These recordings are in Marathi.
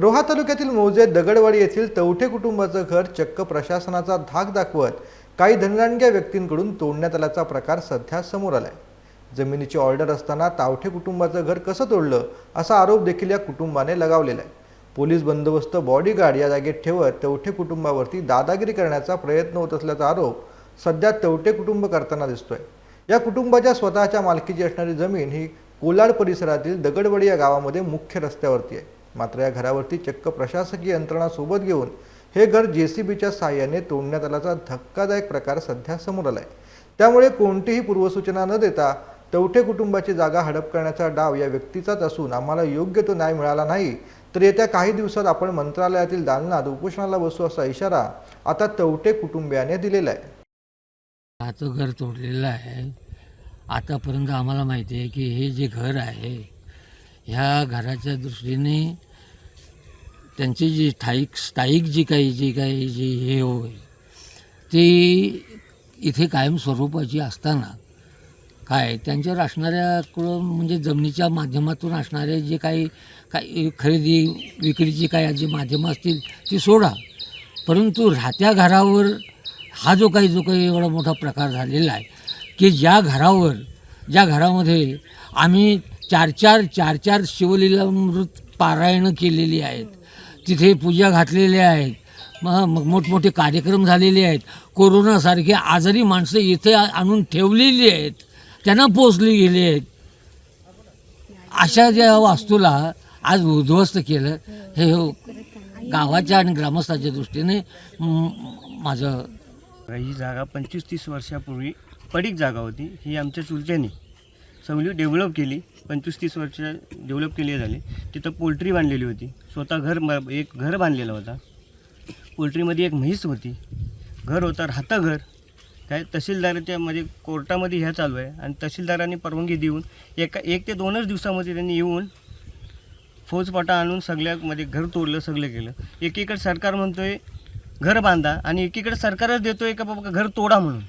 रोहा तालुक्यातील मौजे दगडवाडी येथील तवठे कुटुंबाचं घर चक्क प्रशासनाचा धाक दाखवत काही धनरानग्या व्यक्तींकडून तोडण्यात आल्याचा प्रकार सध्या समोर आलाय. जमिनीची ऑर्डर असताना तावठे कुटुंबाचं घर कसं तोडलं असा आरोप देखील या कुटुंबाने लगावलेला आहे. पोलीस बंदोबस्त बॉडीगार्ड या जागेत ठेवत तवठे कुटुंबावरती दादागिरी करण्याचा प्रयत्न होत असल्याचा आरोप सध्या तवठे कुटुंब करताना दिसतोय. या कुटुंबाच्या स्वतःच्या मालकीची असणारी जमीन ही कोलाड परिसरातील दगडवडी या गावामध्ये मुख्य रस्त्यावरती आहे. मात्र या घरावरती चक्क प्रशासकीय यंत्रणा सोबत घेऊन हे घर जे सी बीच्या सहाय्याने तोडण्यात आल्याचा धक्कादायक प्रकार सध्या समोर आलाय. त्यामुळे कोणतीही पूर्वसूचना न देता तवठे कुटुंबाची जागा हडप करण्याचा डाव या व्यक्तीचाच असून आम्हाला योग्य तो न्याय मिळाला नाही तर येत्या काही दिवसात आपण मंत्रालयातील दालनात उपोषणाला बसू असा इशारा आता तवटे कुटुंबियाने दिलेला आहे. राहतं घर तोडलेलं आहे. आतापर्यंत आम्हाला माहिती आहे की हे जे घर आहे ह्या घराच्या दृष्टीने त्यांची जी स्थायिक स्थायिक जी काही जी काही जी हे होय ती इथे कायम स्वरूपाची असताना काय त्यांच्यावर असणाऱ्याकडून म्हणजे जमिनीच्या माध्यमातून असणारे जे काही काही खरेदी विक्रीची काही जी माध्यमं असतील ती सोडा. परंतु राहत्या घरावर हा जो काही जो काही एवढा मोठा प्रकार झालेला आहे की ज्या घरावर ज्या घरामध्ये आम्ही चार चार चार चार शिवलीलामृत पारायणं केलेली आहेत. तिथे पूजा घातलेल्या आहेत. मग मोठमोठे कार्यक्रम झालेले आहेत. कोरोनासारखे आजारी माणसं इथे आणून ठेवलेली आहेत. त्यांना पोचली गेली आहेत. अशा ज्या वास्तूला आज उद्ध्वस्त केलं हे हो गावाच्या आणि ग्रामस्थाच्या दृष्टीने माझं ही जागा पंचवीस तीस वर्षापूर्वी पडीक जागा होती. ही आमच्या चुलत्याने सगळी डेव्हलप केली. पंचवीस तीस वर्ष डेव्हलप केली झाली. तिथं पोल्ट्री बांधलेली होती. स्वतः घर म- एक घर बांधलेला होता. पोल्ट्रीमध्ये एक म्हैस होती. घर होता राहतं घर. काय तहसीलदाराच्या म्हणजे कोर्टामध्ये ह्या चालू आहे. आणि तहसीलदारांनी परवानगी देऊन एका एक ते दोनच दिवसामध्ये त्यांनी येऊन फौजपाटा आणून सगळ्यामध्ये घर तोडलं सगळं केलं. एकीकडे सरकार म्हणतो आहे घर बांधा. आणि एकीकडे सरकारच देतो आहे का बाबा घर तोडा म्हणून.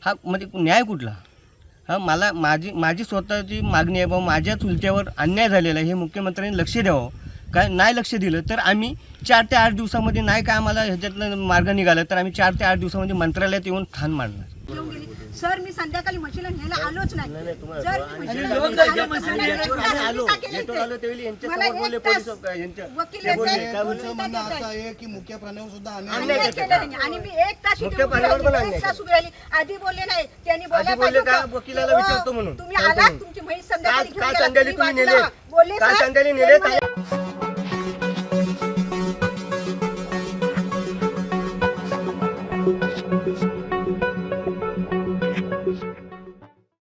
हा म्हणजे न्याय कुठला? हा मला माझी माझी स्वतःची मागणी आहे बाबा माझ्या चुलत्यावर अन्याय झालेला आहे हे मुख्यमंत्र्यांनी लक्ष द्यावं. काय नाही लक्ष दिलं तर आम्ही चार ते आठ दिवसामध्ये नाही काय आम्हाला ह्याच्यातनं मार्ग निघाला तर आम्ही चार ते आठ दिवसामध्ये मंत्रालयात येऊन ठाण मांडणार. सर मी संध्याकाळी म्हशीला न्यायला आलोच नाही नाही, तुम्हाला- जर आणि मी म्हशीला लोक न्यायला जे आलो आम्ही येतो त्यावेळी यांच्या मला समोर एक बोलले तास पोलीस, अ, यांच्या- वकील ते येते, बोलले, दोन काय मिनिटं तुमचं म्हणणं देतात. असं आहे की मुख्य प्राण्यावर सुद्धा अन्याय अन्याय अन्याय करतात. केलं नाही. आणि मी एक तास इथे मुख्य उभी पाण्यावर पण राहिली, अन्याय एक तास करतात. उभी राहिली. आधी बोलले नाही त्यांनी बोलायला बोलले पाहिजे का? होतं. वकिलाला हो, विचारतो म्हणून. तुम्ही सांगतो आलात म्हणून. तुमची म्हैस संध्याकाळी घेऊन तुम्ही? बोलले सर, संध्याकाळी नेले?